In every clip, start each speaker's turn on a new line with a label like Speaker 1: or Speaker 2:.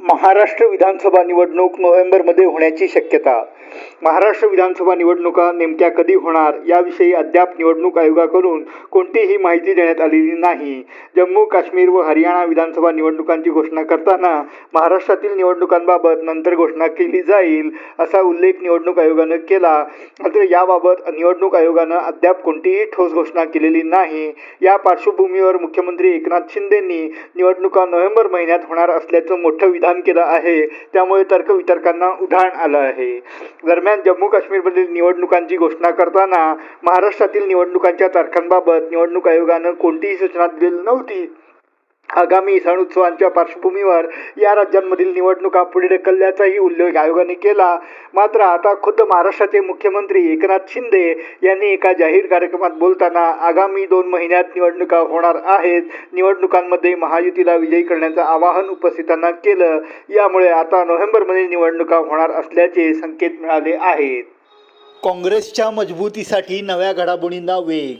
Speaker 1: महाराष्ट्र विधानसभा निवडणूक नोव्हेंबरमध्ये होण्याची शक्यता. महाराष्ट्र विधानसभा निवडणुका नेमक्या कधी होणार याविषयी अद्याप निवडणूक आयोगाकडून कोणतीही माहिती देण्यात आलेली नाही. जम्मू काश्मीर व हरियाणा विधानसभा निवडणुकांची घोषणा करताना महाराष्ट्रातील निवडणुकांबाबत नंतर घोषणा केली जाईल असा उल्लेख निवडणूक आयोगानं केला. मात्र याबाबत निवडणूक आयोगानं अद्याप कोणतीही ठोस घोषणा केलेली नाही. या पार्श्वभूमीवर मुख्यमंत्री एकनाथ शिंदेंनी निवडणुका नोव्हेंबर महिन्यात होणार असल्याचं मोठं विधान केलं आहे. त्यामुळे तर्कवितर्कांना उधाण आलं आहे. दरम्यान जम्मू काश्मीरमधील निवडणुकांची घोषणा करताना महाराष्ट्रातील निवडणुकांच्या तारखांबाबत निवडणूक आयोगानं कोणतीही सूचना दिलेली नव्हती. आगामी सण उत्सवांच्या पार्श्वभूमीवर या राज्यांमधील निवडणुका पुढे ढकलल्याचाही उल्लेख आयोगाने केला. मात्र आता खुद्द महाराष्ट्राचे मुख्यमंत्री एकनाथ शिंदे यांनी एका जाहीर कार्यक्रमात बोलताना आगामी दोन महिन्यात निवडणुका होणार आहेत. निवडणुकांमध्ये महायुतीला विजयी करण्याचं आवाहन उपस्थितांना केलं. यामुळे आता नोव्हेंबरमध्ये निवडणुका होणार असल्याचे संकेत मिळाले आहेत. काँग्रेसच्या मजबूतीसाठी नव्या घडामोडींना वेग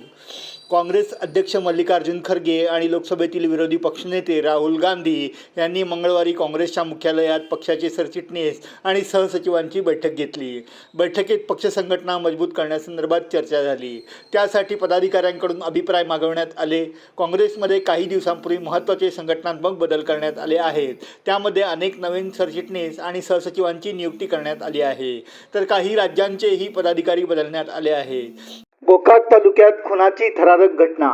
Speaker 1: काँग्रेस अध्यक्ष मल्लिकार्जुन खरगे आणि लोकसभेतील विरोधी पक्षनेते राहुल गांधी यांनी मंगळवारी काँग्रेसच्या मुख्यालयात पक्षाचे सरचिटणीस आणि सहसचिवांची बैठक घेतली. बैठकीत पक्ष संघटना मजबूत करण्यासंदर्भात चर्चा झाली. त्यासाठी पदाधिकाऱ्यांकडून अभिप्राय मागवण्यात आले. काँग्रेसमध्ये काही दिवसांपूर्वी महत्त्वाचे संघटनात्मक बदल करण्यात आले आहेत. त्यामध्ये अनेक नवीन सरचिटणीस आणि सहसचिवांची नियुक्ती करण्यात आली आहे. तर काही राज्यांचेही पदाधिकारी बदलण्यात आले आहेत. गोकाक तालुक्यात खुनाची थरारक घटना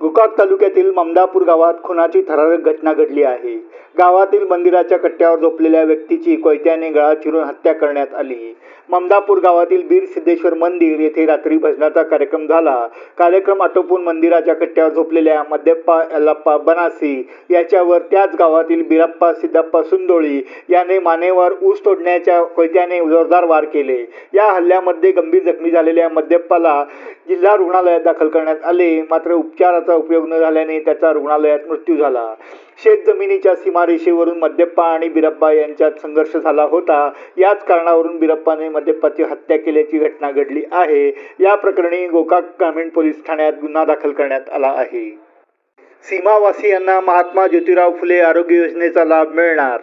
Speaker 1: गोकाक तालुक्यातील ममदापूर गावात खुनाची थरारक घटना घडली आहे. गावातील मंदिराच्या कट्ट्यावर झोपलेल्या व्यक्तीची कोयत्याने गळा चिरून हत्या करण्यात आली. ममदापूर गावातील बीर सिद्धेश्वर मंदिर येथे रात्री भजनाचा कार्यक्रम झाला. कार्यक्रम आटोपून मंदिराच्या कट्ट्यावर झोपलेल्या मध्यप्पा यल्लाप्पा बनासी याच्यावर त्याच गावातील बिराप्पा सिद्धप्पा सुंदोळी याने मानेवर ऊस तोडण्याच्या कोयत्याने जोरदार वार केले. या हल्ल्यामध्ये गंभीर जखमी झालेल्या मध्यप्पाला जिल्हा रुग्णालयात दाखल करण्यात आले. मात्र उपचाराचा उपयोग न झाल्याने त्याचा रुग्णालयात मृत्यू झाला. शेत जमिनीच्या सीमारेषेवरून मद्यप्पा आणि बिरप्पा यांच्यात संघर्ष झाला होता. याच कारणावरून बिरप्पाने मद्यप्पाची हत्या केल्याची घटना घडली आहे. या प्रकरणी गोकाक ग्रामीण पोलीस ठाण्यात गुन्हा दाखल करण्यात आला आहे. सीमावासियांना महात्मा ज्योतिराव फुले आरोग्य योजनेचा लाभ मिळणार.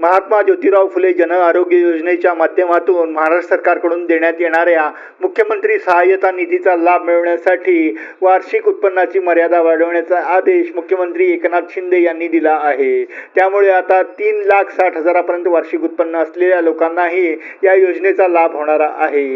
Speaker 1: महात्मा ज्योतिराव फुले जन आरोग्य योजनेच्या माध्यमातून महाराष्ट्र सरकारकडून देण्यात येणाऱ्या मुख्यमंत्री सहाय्यता निधीचा लाभ मिळवण्यासाठी वार्षिक उत्पन्नाची मर्यादा वाढवण्याचा आदेश मुख्यमंत्री एकनाथ शिंदे यांनी दिला आहे. त्यामुळे आता तीन लाख साठ हजारापर्यंत वार्षिक उत्पन्न असलेल्या लोकांनाही या योजनेचा लाभ होणार आहे.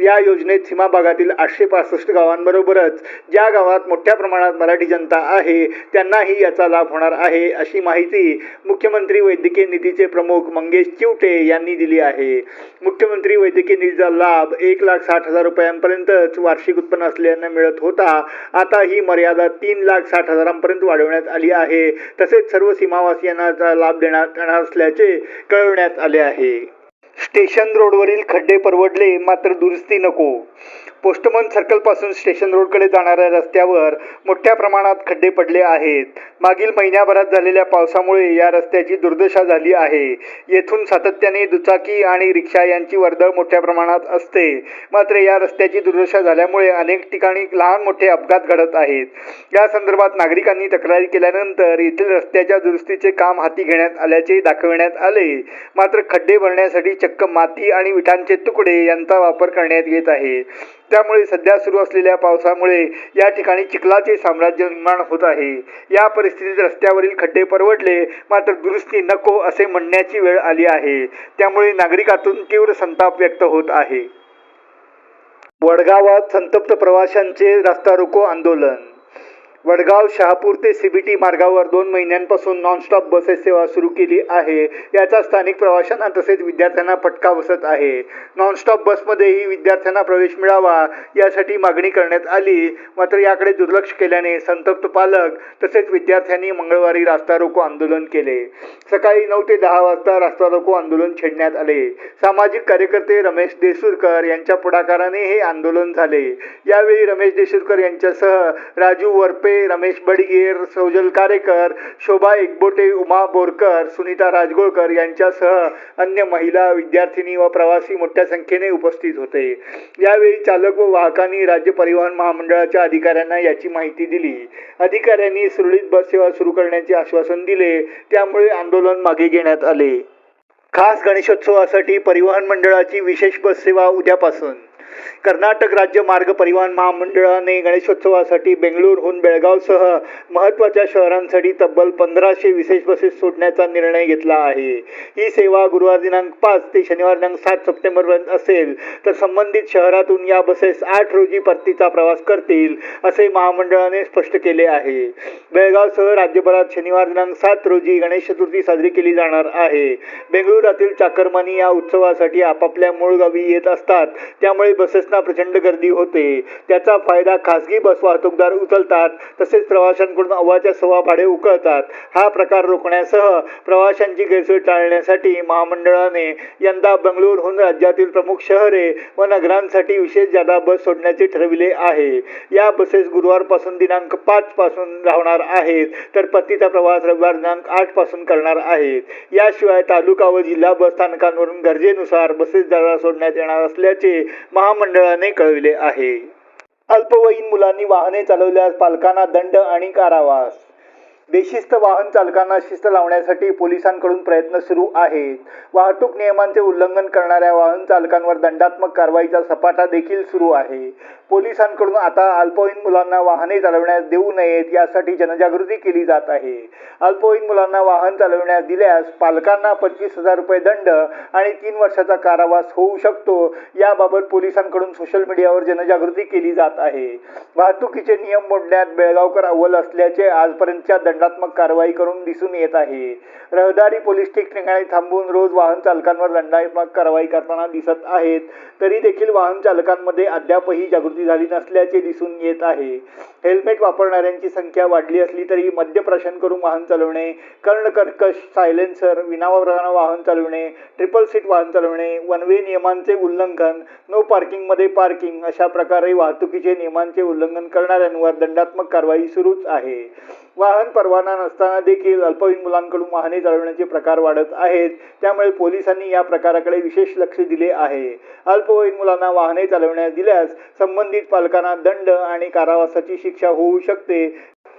Speaker 1: या योजनेत सीमा भागातील आठशे पासष्ट गावांबरोबरच ज्या गावात मोठ्या प्रमाणात मराठी जनता आहे त्यांनाही याचा लाभ होणार आहे अशी माहिती मुख्यमंत्री वैद्यकीय निधीचे प्रमुख मंगेश चिवटे यांनी दिली आहे. मुख्यमंत्री वैद्यकीय निधीचा लाभ एक लाख साठ हजार रुपयांपर्यंतच वार्षिक उत्पन्न असलेल्यांना मिळत होता. आता ही मर्यादा तीन लाख साठ हजारांपर्यंत वाढवण्यात आली आहे. तसेच सर्व सीमावासियांना लाभ देण्यात येणार असल्याचे कळवण्यात आले आहे. स्टेशन रोडवरील खड्डे परवडले मात्र दुरुस्ती नको. पोस्टमन सर्कलपासून स्टेशन रोडकडे जाणाऱ्या रस्त्यावर मोठ्या प्रमाणात खड्डे पडले आहेत. मागील महिन्याभरात झालेल्या पावसामुळे या रस्त्याची दुर्दशा झाली आहे. येथून सातत्याने दुचाकी आणि रिक्षा यांची वर्दळ मोठ्या प्रमाणात असते. मात्र या रस्त्याची दुर्दशा झाल्यामुळे अनेक ठिकाणी लहान मोठे अपघात घडत आहेत. या संदर्भात नागरिकांनी तक्रारी केल्यानंतर येथील रस्त्याच्या दुरुस्तीचे काम हाती घेण्यात आल्याचे दाखविण्यात आले. मात्र खड्डे भरण्यासाठी चक्क माती आणि विठांचे तुकडे यांचा वापर करण्यात येत आहे. त्यामुळे सध्या सुरू असलेल्या पावसामुळे या ठिकाणी चिखलाचे साम्राज्य निर्माण होत आहे. या परिस्थितीत रस्त्यावरील खड्डे परवडले मात्र दुरुस्ती नको असे म्हणण्याची वेळ आली आहे. त्यामुळे नागरिकातून तीव्र संताप व्यक्त होत आहे. वडगावात संतप्त प्रवाशांचे रास्ता रोको आंदोलन वडगाव शहापूर ते सीबीटी मार्गावर दोन महिन्यांपासून नॉनस्टॉप बसेस सेवा सुरू केली आहे. याचा स्थानिक प्रवाशांना तसेच विद्यार्थ्यांना फटका बसत आहे. नॉनस्टॉप बसमध्येही विद्यार्थ्यांना प्रवेश मिळावा यासाठी मागणी करण्यात आली. मात्र याकडे दुर्लक्ष केल्याने संतप्त पालक तसेच विद्यार्थ्यांनी मंगळवारी रास्ता रोको आंदोलन केले. सकाळी नऊ ते दहा वाजता रास्ता रोको आंदोलन छेडण्यात आले. सामाजिक कार्यकर्ते रमेश देसूरकर यांच्या पुढाकाराने हे आंदोलन झाले. यावेळी रमेश देसूरकर यांच्यासह राजू वरपे रमेश बडगेर सौजल कारेकर शोभा एकबोटे उमा बोरकर सुनीता राजगोळकर यांच्यासह अन्य महिला विद्यार्थिनी व प्रवासी मोठ्या संख्येने उपस्थित होते. यावेळी चालक व वाहकांनी राज्य परिवहन महामंडळाच्या अधिकाऱ्यांना याची माहिती दिली. अधिकाऱ्यांनी सुरळीत बस सेवा सुरू करण्याचे आश्वासन दिले. त्यामुळे आंदोलन मागे घेण्यात आले. खास गणेशोत्सवासाठी परिवहन मंडळाची विशेष बस सेवा उद्यापासून. कर्नाटक राज्य मार्ग परिवहन महामंडळाने गणेशोत्सवासाठी बेंगळूरहून बेळगावसह महत्त्वाच्या शहरांसाठी तब्बल पंधराशे विशेष बसेस सोडण्याचा निर्णय घेतला आहे. ही सेवा गुरुवार दिनांक पाच ते शनिवार दिनांक सात सप्टेंबरपर्यंत असेल तर संबंधित शहरातून या बसेस आठ रोजी परतीचा प्रवास करतील असे महामंडळाने स्पष्ट केले आहे. बेळगावसह राज्यभरात शनिवार दिनांक सात रोजी गणेश चतुर्थी साजरी केली जाणार आहे. बेंगळुरातील चाकरमानी या उत्सवासाठी आपापल्या मूळ गावी येत असतात. त्यामुळे बसेसना प्रचंड गर्दी होते. त्याचा फायदा खासगी बस वाहतूकदार उचलतात तसेच प्रवाशांकडून अव्वाच्या सव्वा भाडे उकळतात. हा प्रकार रोखण्यासह प्रवाशांची गैरसोय टाळण्यासाठी महामंडळाने यंदा बंगळूरहून राज्यातील प्रमुख शहरे व नगरांसाठी विशेष जादा बस सोडण्याचे ठरविले आहे. या बसेस गुरुवारपासून दिनांक पाच पासून धावणार आहेत तर पतीचा प्रवास रविवार दिनांक आठपासून करणार आहेत. याशिवाय तालुका व जिल्हा बस स्थानकांवरून गरजेनुसार बसेस जादा सोडण्यात येणार असल्याचे महामंडळ मंडळाने कळविले आहे. अल्पवयीन मुलांनी वाहने चालवल्यास पालकांना दंड आणि कारावास. बेशिस्त वाहन चालकांना शिस्त लावण्यासाठी पोलिसांकडून प्रयत्न सुरू आहेत. वाहतूक नियमांचे उल्लंघन करणाऱ्या वाहन चालकांवर दंडात्मक कारवाईचा सपाटा देखील सुरू आहे. पोलिसांकडून आता अल्पवयीन मुलांना वाहने चालवण्यास देऊ नयेत यासाठी जनजागृती केली जात आहे. अल्पवयीन मुलांना वाहन चालवण्यास दिल्यास पालकांना पंचवीस हजार रुपये दंड आणि तीन वर्षाचा कारावास होऊ शकतो. याबाबत पोलिसांकडून सोशल मीडियावर जनजागृती केली जात आहे. वाहतुकीचे नियम मोडण्यात बेळगावकर अव्वल असल्याचे आजपर्यंतच्या दंडात्मक कारवाई करून दिसून येत आहे. रहदारी पोलीस ठिकठिकाणी थांबून रोज वाहन चालकांवर दंडात्मक कारवाई करताना दिसत आहेत. तरी देखील वाहन चालकांमध्ये अद्यापही जागृती झाली नसल्याचे दिसून येत आहे. हेल्मेट वापरणाऱ्यांची संख्या वाढली असली तरी मद्यप्राशन करून वाहन चालवणे कर्णकर्कश सायलेन्सर विनावाहन वाहन चालवणे ट्रिपल सीट वाहन चालवणे वन वे नियमांचे उल्लंघन नो पार्किंगमध्ये पार्किंग अशा प्रकारे वाहतुकीचे नियमांचे उल्लंघन करणाऱ्यांवर दंडात्मक कारवाई सुरूच आहे. वाहन परवाना नसताना देखील अल्पवयीन मुलांकडून वाहने चालवण्याचे प्रकार वाढत आहेत. त्यामुळे पोलिसांनी या प्रकाराकडे विशेष लक्ष दिले आहे. अल्पवयीन मुलांना वाहने चालवण्यास दिल्यास संबंधित पालकांना दंड आणि कारावासाची शिक्षा होऊ शकते.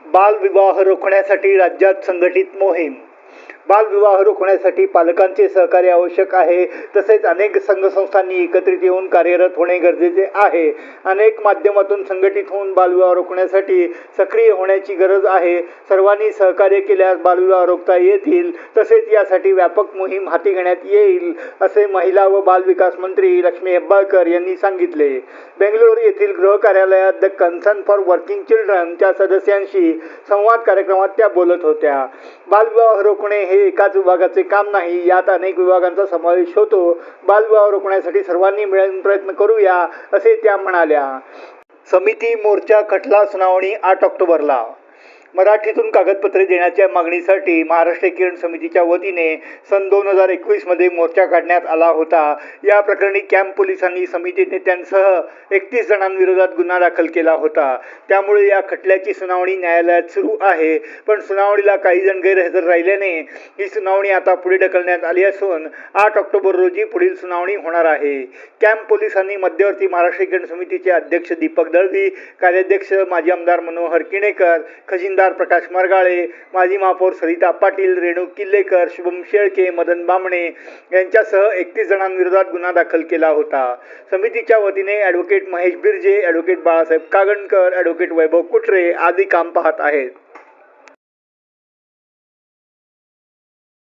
Speaker 1: बालविवाह रोखण्यासाठी राज्यात संघटित मोहीम बालविवाह रोखण्यासाठी पालकांचे सहकार्य आवश्यक आहे. तसेच अनेक संघ संस्थांनी एकत्रित येऊन कार्यरत होणे गरजेचे आहे. अनेक माध्यमातून संघटित होऊन बालविवाह रोखण्यासाठी सक्रिय होण्याची गरज आहे. सर्वांनी सहकार्य केल्यास बालविवाह रोखता येतील. तसेच यासाठी व्यापक मोहीम हाती घेण्यात येईल असे महिला व बाल विकास मंत्री लक्ष्मी हेब्बाळकर यांनी सांगितले. बेंगलोर येथील गृह कार्यालयात द कन्सर्न फॉर वर्किंग चिल्ड्रनच्या सदस्यांशी संवाद कार्यक्रमात त्या बोलत होत्या. बालविवाह रोखणे हे एकाच विभागाचे काम नाही. यात अनेक विभागांचा समावेश होतो. बालविवाह रोखण्यासाठी सर्वांनी मिळून प्रयत्न करूया असे त्या म्हणाल्या. समिती मोर्चा खटला सुनावणी आठ ऑक्टोबरला. मराठीतून कागदपत्रे देण्याच्या मागणीसाठी महाराष्ट्र किरण समितीच्या वतीने सन दोन हजार एकवीसमध्ये मोर्चा काढण्यात आला होता. या प्रकरणी कॅम्प पोलिसांनी समिती नेत्यांसह एकतीस जणांविरोधात गुन्हा दाखल केला होता. त्यामुळे या खटल्याची सुनावणी न्यायालयात सुरू आहे. पण सुनावणीला काही जण गैरहजर राहिल्याने ही सुनावणी आता पुढे ढकलण्यात आली असून आठ ऑक्टोबर रोजी पुढील सुनावणी होणार आहे. कॅम्प पोलिसांनी मध्यवर्ती महाराष्ट्र किरण समितीचे अध्यक्ष दीपक दळवी कार्याध्यक्ष माजी आमदार मनोहर किणेकर खजिनदार प्रकाश मरगाळे. माजी महापौर सरिता पाटील रेणू किल्लेकर शुभम शेळके मदन बामणे यांच्यासह एकतीस जणांविरोधात गुन्हा दाखल केला होता. समितीच्या वतीने advocate Mahesh Birje advocate Balasaheb Kagankar advocate Vaibhav Kutre आदी काम पाहत आहेत.